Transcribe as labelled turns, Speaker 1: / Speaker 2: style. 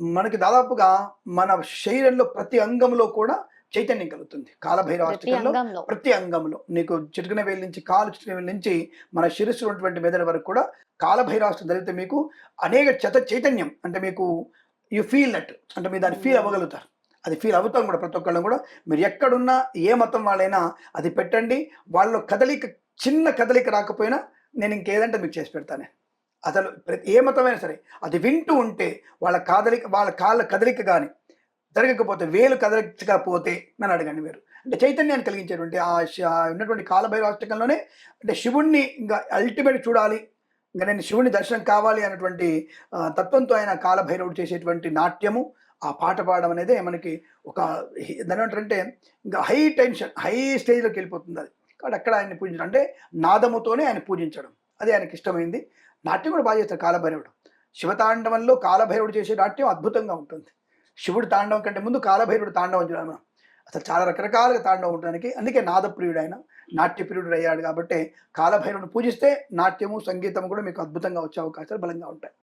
Speaker 1: మనకి దాదాపుగా మన శరీరంలో ప్రతి అంగంలో కూడా చైతన్యం కలుగుతుంది. కాలభైరవాష్టకంలో ప్రతి అంగంలో. నీకు చిటికన వేలు నుంచి కాలు చిటికన వేలు నుంచి మన శిరస్సు ఉన్నటువంటి మెదడు వరకు కూడా కాలభైరాష్టం జరిగితే మీకు అనేక చెత చైతన్యం. అంటే మీకు యు ఫీల్ దట్ అంటే మీరు దాన్ని ఫీల్ అవ్వగలుగుతారు. అది ఫీల్ అవుతాం కూడా ప్రతి ఒక్కళ్ళం కూడా. మీరు ఎక్కడున్నా ఏ మతం వాళ్ళైనా అది పెట్టండి. వాళ్ళ కదలిక చిన్న కదలిక రాకపోయినా నేను ఇంకేదంటే మీకు చేసి పెడతాను. అసలు ప్రతి ఏ మతమైనా సరే అది వింటూ ఉంటే వాళ్ళ కాదలిక వాళ్ళ కాళ్ళ కదలిక కానీ జరగకపోతే వేలు కదలించకపోతే నన్ను అడగండి మీరు. అంటే చైతన్యాన్ని కలిగించేటువంటి ఆ శ- ఉన్నటువంటి కాలభైరాష్టకంలోనే అంటే శివుణ్ణి ఇంకా అల్టిమేట్ చూడాలి. ఇంకా నేను శివుని దర్శనం కావాలి అన్నటువంటి తత్వంతో ఆయన కాలభైరవుడు చేసేటువంటి నాట్యము ఆ పాట పాడడం అనేది మనకి ఒక దాని ఏమంటారంటే ఇంకా హై టెన్షన్ హై స్టేజ్లోకి వెళ్ళిపోతుంది అది. కాబట్టి అక్కడ ఆయన్ని పూజించడం. అంటే నాదముతోనే ఆయన పూజించడం. అది ఆయనకి ఇష్టమైంది. నాట్యం కూడా బాగా చేస్తారు కాలభైరవుడు. శివతాండవంలో కాలభైరవుడు చేసే నాట్యం అద్భుతంగా ఉంటుంది. శివుడు తాండవం కంటే ముందు కాలభైరవుడు తాండవం చూడాలి మనం. అసలు చాలా రకరకాలుగా తాండవం ఉండడానికి అందుకే నాదప్రియుడు ఆయన నాట్యప్రియుడు అయ్యాడు కాబట్టి కాలభైరవుడు పూజిస్తే నాట్యము సంగీతం కూడా మీకు అద్భుతంగా వచ్చే అవకాశాలు బలంగా ఉంటాయి.